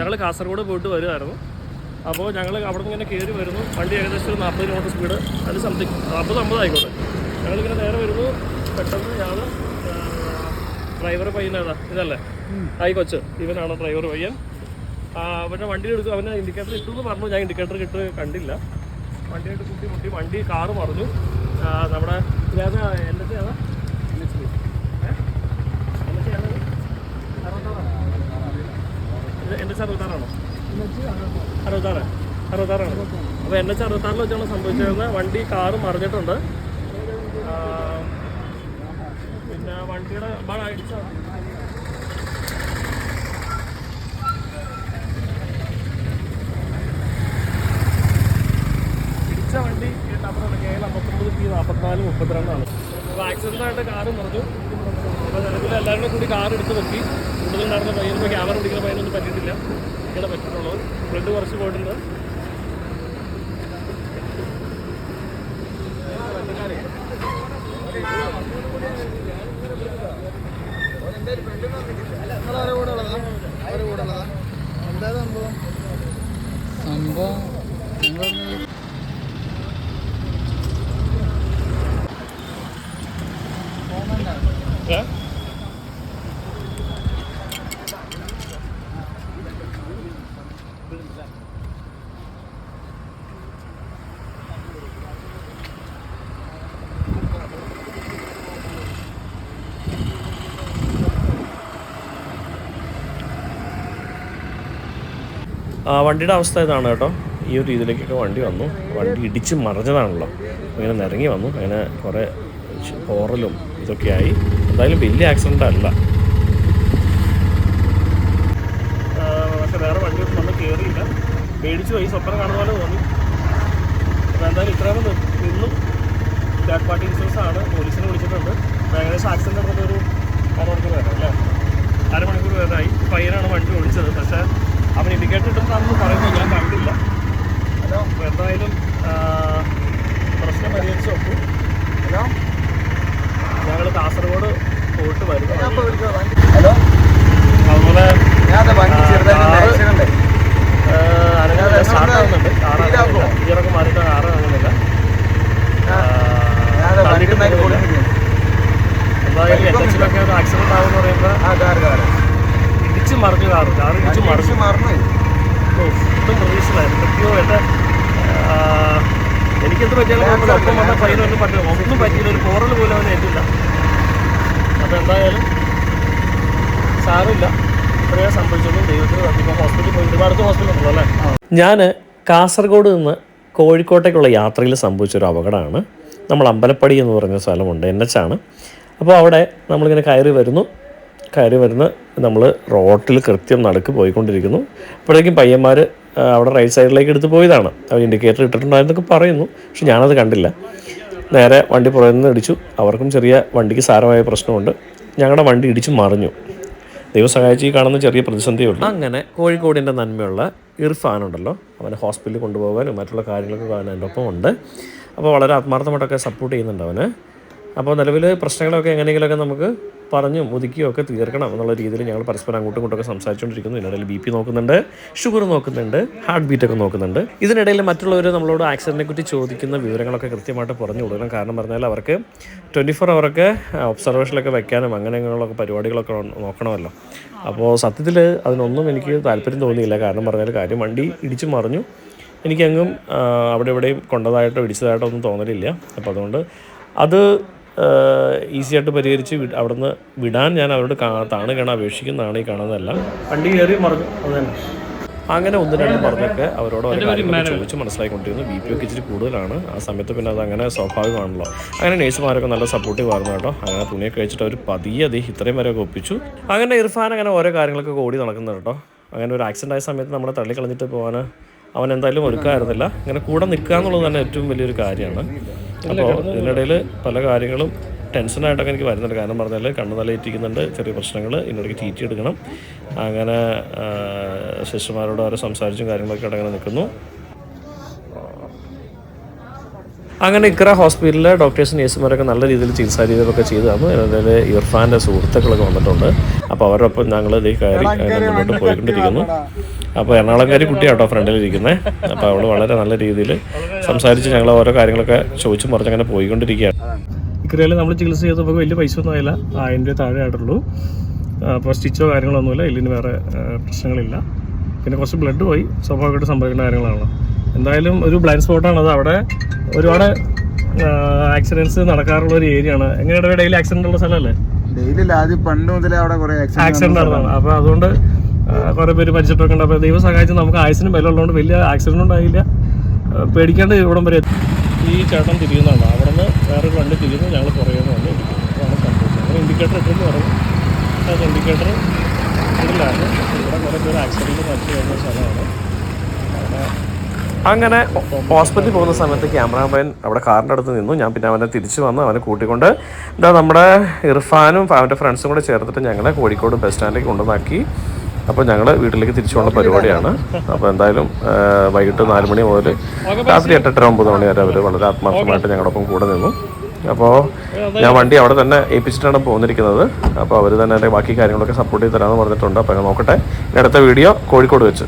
ഞങ്ങൾ കാസർഗോഡ് പോയിട്ട് വരുമായിരുന്നു അപ്പോൾ ഞങ്ങൾ അവിടെ നിന്ന് ഇങ്ങനെ കയറി വരുന്നു. വണ്ടി ഏകദേശം ഒരു നാൽപ്പത് കിലോമീറ്റർ സ്പീഡ് അത് സംതിങ് നാൽപ്പത് അമ്പത് ആയിക്കോട്ടെ. ഞങ്ങളിങ്ങനെ നേരെ വരുന്നു. പെട്ടെന്ന് ഞാൻ ഡ്രൈവർ പയ്യനാണ് ഇതല്ലേ? ആയി കൊച്ച്. ഇവനാണ് ഡ്രൈവർ പയ്യൻ. അവന്റെ വണ്ടി എടുക്കും അവനെ ഇൻഡിക്കേറ്റർ ഇട്ടു എന്ന് പറഞ്ഞു. ഞാൻ ഇൻഡിക്കേറ്റർ ഇട്ട് കണ്ടില്ല. വണ്ടിയായിട്ട് കുട്ടി മുട്ടി. വണ്ടി കാറ് പറഞ്ഞു നമ്മുടെ ഞാൻ എന്റെ എന്റെ അറുപത്താറാണോ? അറുപത്താറ്. അറുപത്താറാണ്. അപ്പോൾ എൻ എച്ച് അറുപത്താറിൽ വെച്ചാണ് സംഭവിച്ചിരുന്നത് വണ്ടി കാറ് മറിഞ്ഞിട്ടുണ്ട്. പിന്നെ വണ്ടിയുടെ ഇടിച്ച വണ്ടി നമ്പറാണ് കെ മുപ്പത്തിരണ്ടാണ്. അപ്പോൾ ആക്സിഡന്റ് ആയിട്ട് കാറ് മറിഞ്ഞു. അപ്പോൾ നിലവിൽ എല്ലാവരും കൂടി കാർ എടുത്ത് നോക്കി കൂടുതൽ നടന്ന പയ്യനൊന്നും ക്യാമറ പിടിക്കുന്ന പയ്യനൊന്നും പറ്റിയിട്ടില്ല. ഇവിടെ പറ്റിയിട്ടുള്ളൂ ബ്ലഡ് കുറച്ച് പോയിട്ടുണ്ട്. സംഭവം ഞങ്ങൾ ഏ? ആ, വണ്ടിയുടെ അവസ്ഥ ഇതാണ് കേട്ടോ. ഈ ഒരു രീതിയിലേക്കൊക്കെ വണ്ടി വന്നു. വണ്ടി ഇടിച്ച് മറിഞ്ഞതാണല്ലോ. അങ്ങനെ നിറങ്ങി വന്നു. അങ്ങനെ കുറേ പോറലും ഇതൊക്കെയായി. എന്തായാലും വലിയ ആക്സിഡന്റ് അല്ല. പക്ഷെ വേറെ പേടിച്ചു പോയി സ്വപ്നം കാണുന്ന പോലെ തോന്നി. എന്തായാലും ഇത്രയും നിന്നു. തേർഡ് പാർട്ടി ഇൻഷുറൻസ് ആണ്. പോലീസിനെ വിളിച്ചിട്ടുണ്ട്. ഏകദേശം ആക്സിഡന്റ് നടന്നിട്ട് ഒരു അരമണിക്കൂർ വരെ അല്ലേ അരമണിക്കൂർ വരെയായി പയ്യനാണ് വണ്ടി ഓടിച്ചത് പക്ഷേ അവൻ ഇൻഡിക്കേറ്റർ ഇട്ടിട്ടാണെന്ന് പറയുന്നത് ഞാൻ കണ്ടില്ല അപ്പോൾ എന്തായാലും ആ, പ്രശ്നം പരിഹരിച്ച് വെക്കും ഹലോ ഞങ്ങൾ കാസർഗോഡ് പോയിട്ട് വരുന്നു ഹലോ അതുപോലെ ഞാൻ വണ്ടി ചെറുതായിട്ട് ആക്സിഡന്റ് അനങ്ങുന്നില്ല സ്റ്റാർട്ട് ആവുന്നുണ്ട് കാറ് സ്പീഡാക്കുമോ? അനങ്ങുന്നില്ല. ഗിയറൊക്കെ മാറിയിട്ട് കാറ് അനങ്ങുന്നില്ല ആ, ഞാൻ വണ്ടി തള്ളിയിട്ട് ഉണ്ടാക്കി പോകുന്നില്ല. എന്തായാലും എൻ എച്ചിലൊക്കെ ഒരു ആക്സിഡന്റ് ആവുമെന്ന് പറയുമ്പോൾ ആ കാർ കാർ ഇടിച്ച് മറിഞ്ഞു കാറ് കാറ് ഇടിച്ച് മറിഞ്ഞു മറന്നു ഒട്ടും പ്രതീക്ഷയിലായിരുന്നു എന്തൊക്കെയോ എന്റെ ആ, എനിക്കെന്ത് പറ്റിയാലും ഒപ്പം വന്ന പയ്യനൊന്നും പറ്റില്ല. ഒന്നും പറ്റിയില്ല. ഒരു പോറൽ പോലും അവൻ ഏറ്റില്ല. അപ്പോൾ എന്തായാലും സാരമില്ല. ഇത്രയും സംഭവിച്ചൊന്നും ദൈവത്തിന് നന്ദി. ഇപ്പോൾ ഹോസ്പിറ്റലിൽ പോയി. ഒരുപാട് ഹോസ്പിറ്റലിൽ ഉണ്ടല്ലോ അല്ലേ? ഞാൻ കാസർഗോഡ് നിന്ന് കോഴിക്കോട്ടേക്കുള്ള യാത്രയിൽ സംഭവിച്ചൊരു അപകടമാണ്. നമ്മൾ അമ്പലപ്പടി എന്ന് പറഞ്ഞ സ്ഥലമുണ്ട് എൻ എച്ച് ആണ്. അപ്പോൾ അവിടെ നമ്മളിങ്ങനെ കയറി വരുന്നു. കയറി വരുന്ന നമ്മൾ റോട്ടിൽ കൃത്യം നടുക്ക് പോയിക്കൊണ്ടിരിക്കുന്നു. അപ്പോഴേക്കും പയ്യന്മാർ അവിടെ റൈറ്റ് സൈഡിലേക്ക് എടുത്ത് പോയതാണ്. അവർ ഇൻഡിക്കേറ്റർ ഇട്ടിട്ടുണ്ടായിരുന്നൊക്കെ പറയുന്നു. പക്ഷെ ഞാനത് കണ്ടില്ല. നേരെ വണ്ടി പുറകിൽ നിന്ന് ഇടിച്ചു. അവർക്കും ചെറിയ വണ്ടിക്ക് സാരമായ പ്രശ്നമുണ്ട്. ഞങ്ങളുടെ വണ്ടി ഇടിച്ചു മറിഞ്ഞു. ദൈവം സഹായിച്ച് ഈ കാണുന്ന ചെറിയ പ്രതിസന്ധിയുണ്ട് അങ്ങനെ കോഴിക്കോടിന്റെ നന്മയുള്ള ഇർഫാൻ ഉണ്ടല്ലോ അവനെ ഹോസ്പിറ്റലിൽ കൊണ്ടുപോകാനും മറ്റുള്ള കാര്യങ്ങളൊക്കെ അവൻ എന്റെ ഒപ്പം ഉണ്ട് അപ്പോൾ വളരെ ആത്മാർത്ഥമായിട്ടൊക്കെ സപ്പോർട്ട് ചെയ്യുന്നുണ്ട് അവന്. അപ്പോൾ നിലവിൽ പ്രശ്നങ്ങളൊക്കെ എങ്ങനെയെങ്കിലുമൊക്കെ നമുക്ക് പറഞ്ഞും ഒതുക്കിയും ഒക്കെ തീർക്കണം എന്നുള്ള രീതിയിൽ ഞങ്ങൾ പരസ്പരം അങ്ങോട്ടും ഇങ്ങോട്ടൊക്കെ സംസാരിച്ചുകൊണ്ടിരിക്കുന്നു. ഇതിനിടയിൽ ബി പി നോക്കുന്നുണ്ട് ഷുഗർ നോക്കുന്നുണ്ട് ഹാർട്ട് ബീറ്റൊക്കെ നോക്കുന്നുണ്ട്. ഇതിനിടയിൽ മറ്റുള്ളവർ നമ്മളോട് ആക്സിഡന്റിനെ കുറിച്ച് ചോദിക്കുന്ന വിവരങ്ങളൊക്കെ കൃത്യമായിട്ട് പറഞ്ഞു കൊടുക്കണം. കാരണം പറഞ്ഞാൽ അവർക്ക് ട്വന്റി ഫോർ അവർക്ക് ഒബ്സർവേഷനിലൊക്കെ വെക്കാനും അങ്ങനെയുള്ളൊക്കെ പരിപാടികളൊക്കെ നോക്കണമല്ലോ. അപ്പോൾ സത്യത്തിൽ അതിനൊന്നും എനിക്ക് താല്പര്യം തോന്നിയില്ല. കാരണം പറഞ്ഞാൽ കാര്യം വണ്ടി ഇടിച്ചു മറിഞ്ഞു. എനിക്കങ്ങും അവിടെ ഇവിടെയും കൊണ്ടതായിട്ടോ ഇടിച്ചതായിട്ടോ ഒന്നും തോന്നലില്ല. അപ്പോൾ അതുകൊണ്ട് അത് ഈസി ആയിട്ട് പരിഹരിച്ച് അവിടുന്ന് വിടാൻ ഞാൻ അവരോട് കാ താണ് കാണാൻ അപേക്ഷിക്കുന്നതാണ് ഈ കാണുന്നതല്ല. വണ്ടി കയറി മറിഞ്ഞു. അങ്ങനെ ഒന്ന് രണ്ട് പറഞ്ഞൊക്കെ അവരോട് ഓരോ കാര്യങ്ങളൊക്കെ ചോദിച്ച് മനസ്സിലാക്കിക്കൊണ്ടിരുന്നു ബി പി ഒക്കെ ഇച്ചിരി കൂടുതലാണ്. ആ സമയത്ത് പിന്നെ അത് അങ്ങനെ സ്വാഭാവികമാണല്ലോ. അങ്ങനെ നേഴ്സുമാരൊക്കെ നല്ല സപ്പോർട്ടീവ് ആയിരുന്നു കേട്ടോ. അങ്ങനെ തുണിയൊക്കെ കഴിച്ചിട്ട് അവർ പതിയെ അത് ഇത്രയും വരെയൊക്കെ ഒപ്പിച്ചു. അങ്ങനെ ഇർഫാൻ അങ്ങനെ ഓരോ കാര്യങ്ങളൊക്കെ ഓടി നടക്കുന്നത് കേട്ടോ. അങ്ങനെ ഒരു ആക്സിഡന്റ് ആയ സമയത്ത് നമ്മളെ തള്ളിക്കളഞ്ഞിട്ട് പോകാൻ അവൻ എന്തായാലും ഒരുക്കായിരുന്നില്ല. അങ്ങനെ കൂടെ നിൽക്കുക എന്നുള്ളത് തന്നെ ഏറ്റവും വലിയൊരു കാര്യമാണ്. അപ്പോൾ ഇതിനിടയിൽ പല കാര്യങ്ങളും ടെൻഷനായിട്ടൊക്കെ എനിക്ക് വരുന്നുണ്ട്. കാരണം പറഞ്ഞാൽ കണ്ണു തലയിറ്റിക്കുന്നുണ്ട് ചെറിയ പ്രശ്നങ്ങൾ ഇതിനിടയ്ക്ക് തീറ്റി എടുക്കണം. അങ്ങനെ ശിശുമാരോട് സിസ്റ്റർമാരോട് അവരെ സംസാരിച്ചും കാര്യങ്ങളൊക്കെ അടങ്ങനെ അങ്ങനെ നിൽക്കുന്നു. അങ്ങനെ ഇക്ര ഹോസ്പിറ്റലിലെ ഡോക്ടേഴ്സും നേഴ്സുമാരൊക്കെ നല്ല രീതിയിൽ ചികിത്സാ രീതികളൊക്കെ ചെയ്തു തന്നു. അതിൽ ഇർഫാന്റെ സുഹൃത്തുക്കളൊക്കെ വന്നിട്ടുണ്ട്. അപ്പോൾ അവരൊപ്പം ഞങ്ങൾ ഇതേ കയറി മുന്നോട്ട് പോയിക്കൊണ്ടിരിക്കുന്നു. അപ്പോൾ എറണാകുളംകാരി കുട്ടിയാട്ടോ ഫ്രണ്ടിലിരിക്കുന്നത് അപ്പോൾ അവൾ വളരെ നല്ല രീതിയിൽ സംസാരിച്ച് ഞങ്ങൾ ഓരോ കാര്യങ്ങളൊക്കെ ചോദിച്ചും പറഞ്ഞങ്ങനെ പോയിക്കൊണ്ടിരിക്കുകയാണ്. ഇക്കറിയാലും നമ്മൾ ചികിത്സ ചെയ്തപ്പോൾ വലിയ പൈസ ഒന്നും ആയില്ല. ആയിരം രൂപ താഴെ ആയിട്ടുള്ളൂ. അപ്പോൾ സ്റ്റിച്ചോ കാര്യങ്ങളൊന്നുമില്ല. എല്ലിന് വേറെ പ്രശ്നങ്ങളില്ല. പിന്നെ കുറച്ച് ബ്ലഡ് പോയി. സ്വാഭാവികമായിട്ട് സംഭവിക്കുന്ന കാര്യങ്ങളാണ്. എന്തായാലും ഒരു ബ്ലൈൻഡ് സ്പോട്ടാണ് അത് അവിടെ ഒരുപാട് ആക്സിഡൻസ് നടക്കാറുള്ള ഒരു ഏരിയ ആണ്. എങ്ങനെയാണ് ഡെയിലി ആക്സിഡന്റ് ഉള്ള സ്ഥലമല്ലേ? ഡെയിലി ആദ്യം പണ്ട് മുതലേ അവിടെ കുറെ ആക്സിഡന്റ് നടന്നതാണ്. അപ്പോൾ അതുകൊണ്ട് കുറെ പേര് മരിച്ചിട്ടൊക്കെ ഉണ്ട്. അപ്പോൾ ദൈവം സഹായിച്ച് നമുക്ക് ആയുസിനും വില ഉള്ളതുകൊണ്ട് വലിയ ആക്സിഡന്റ് ഉണ്ടായില്ല. പേടിക്കാണ്ട് ഇവിടം വരെ ഈ ചേട്ടൻ തിരിയുന്നതാണ് അവിടെ നിന്ന് വേറൊരു വണ്ടി തിരിയുന്നു. ഞങ്ങൾ പുറകെ നിന്ന് വന്ന് അതാണ് സംഭവിച്ചത് അങ്ങനെ ഇൻഡിക്കേറ്റർ ഇട്ടെന്ന് പറഞ്ഞു അത് ഇൻഡിക്കേറ്റർ ഇതിലാണ്. ഇവിടെ കുറേ പേര് ആക്സിഡന്റ് മരിച്ചു വരുന്ന സ്ഥലമാണ്. അങ്ങനെ ഹോസ്പിറ്റലിൽ പോകുന്ന സമയത്ത് ക്യാമറാമാൻ അവിടെ കാറിന്റെ അടുത്ത് നിന്നു. ഞാൻ പിന്നെ അവനെ തിരിച്ചു വന്ന് അവനെ കൂട്ടിക്കൊണ്ട് എന്താ നമ്മുടെ ഇർഫാനും അവന്റെ ഫ്രണ്ട്സും കൂടെ ചേർത്തിട്ട് ഞങ്ങളെ കോഴിക്കോട് ബസ് സ്റ്റാൻഡിലേക്ക് കൊണ്ടുവന്നാക്കി അപ്പോൾ ഞങ്ങൾ വീട്ടിലേക്ക് തിരിച്ചു പോകുന്ന പരിപാടിയാണ്. അപ്പോൾ എന്തായാലും വൈകിട്ട് നാല് മണി മുതൽ രാത്രി എട്ടെട്ടര ഒമ്പത് മണി വരെ അവർ വളരെ ആത്മാർത്ഥമായിട്ട് ഞങ്ങളോടൊപ്പം കൂടെ നിന്നു. അപ്പോൾ ഞാൻ വണ്ടി അവിടെ തന്നെ ഏൽപ്പിച്ചിട്ടാണ് പോന്നിരിക്കുന്നത്. അപ്പോൾ അവർ തന്നെ എന്റെ ബാക്കി കാര്യങ്ങളൊക്കെ സപ്പോർട്ട് ചെയ്ത് തരാമെന്ന് പറഞ്ഞിട്ടുണ്ട്. അപ്പോൾ നോക്കട്ടെ. അടുത്ത വീഡിയോ കോഴിക്കോട് വെച്ച്.